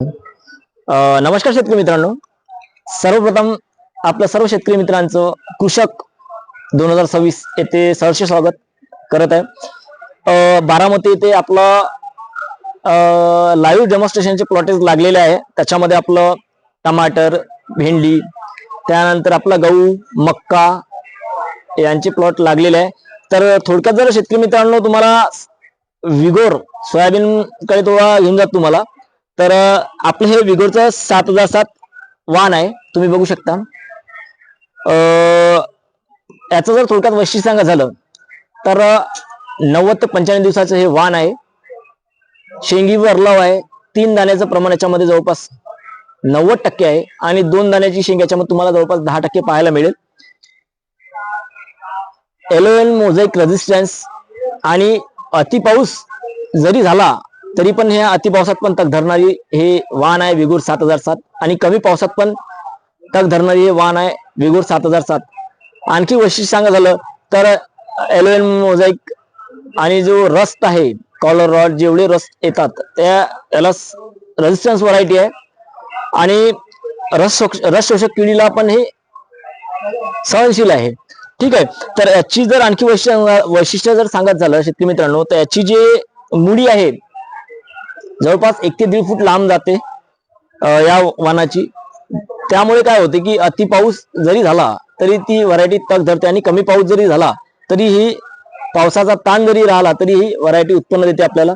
नमस्कार शेतकरी मित्रांनो. सर्वप्रथम आपलं सर्व शेतकरी मित्रांचं कृषक दोन हजार सव्वीस येथे सहर्ष स्वागत करत आहे. बारामती येथे आपलं लाईव्ह डेमॉन्स्ट्रेशनचे प्लॉटेज लागलेले आहे. त्याच्यामध्ये आपलं टमाटर भेंडी त्यानंतर आपला गहू मक्का यांचे प्लॉट लागलेले आहे. तर थोडक्यात जर शेतकरी मित्रांनो तुम्हाला विगोर सोयाबीन कडे थोडा घेऊन जात तुम्हाला. तर आपलं हे विगोरचं सात हजार सात वाण आहे. तुम्ही बघू शकता. याचं जर थोडक्यात वैशिष्ट्य सांगा झालं तर नव्वद ते पंच्याण्णव दिवसाचं हे वाण आहे. शेंगीवर वरलाव आहे. तीन दाण्याचं प्रमाण याच्यामध्ये जवळपास नव्वद टक्के आहे. आणि दोन दाण्याची शेंग याच्यामध्ये तुम्हाला जवळपास दहा टक्के पाहायला मिळेल. एलोएन मोझेक रेजिस्टन्स आणि अति पाऊस जरी झाला तरी पण हे अति पावसात पण तग धरणारी हे वाहन आहे विगूर सात हजार सात. आणि कमी पावसात पण तग धरणारी हे वाहन आहे विगूर सात हजार सात. आणखी वैशिष्ट्य सांगा झालं तर एलोएन मोझाईक आणि जो रस्ट आहे कॉलर रॉड जेवढे रस्ट येतात त्या याला रेजिस्टन्स व्हरायटी आहे. आणि रस रस शोषक किडीला पण हे सहनशील आहे. ठीक आहे. तर याची जर आणखी वैशिष्ट्य वैशिष्ट्य जर सांगत झालं शेतकरी मित्रांनो तर याची जे मुडी आहे जवळपास एक ते दीड फूट लांब जाते या वानाची. त्यामुळे काय होते की अति पाऊस जरी झाला तरी ती व्हरायटी तग धरते आणि कमी पाऊस जरी झाला तरी ही पावसाचा ताण जरी राहिला तरी ही व्हरायटी उत्पन्न देते आपल्याला.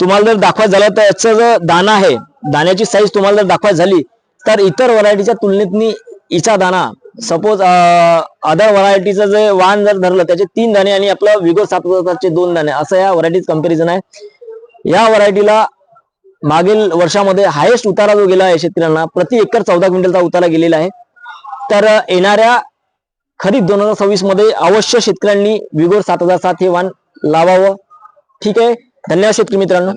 तुम्हाला जर दाखवायचं झालं तर याचं जर दाना आहे दाण्याची साईज तुम्हाला जर दाखवायची झाली तर इतर व्हरायटीच्या तुलनेत इचा दाना सपोज अदर व्हरायटीचं जे वाण जर धरलं त्याचे तीन दाणे आणि आपलं विगो सात दोन दाणे असं या व्हरायटीज कंपॅरिझन आहे. या व्हरायटीला मागील वर्षामध्ये हायेस्ट उतारा जो गेला आहे शेतकऱ्यांना प्रति एकर चौदा क्विंटलचा उतारा गेलेला आहे. तर येणाऱ्या खरीप दोन हजार सव्वीसमध्ये अवश्य शेतकऱ्यांनी विगोर सात हजार सात हे वाण लावावं. ठीक आहे? धन्यवाद शेतकरी मित्रांनो.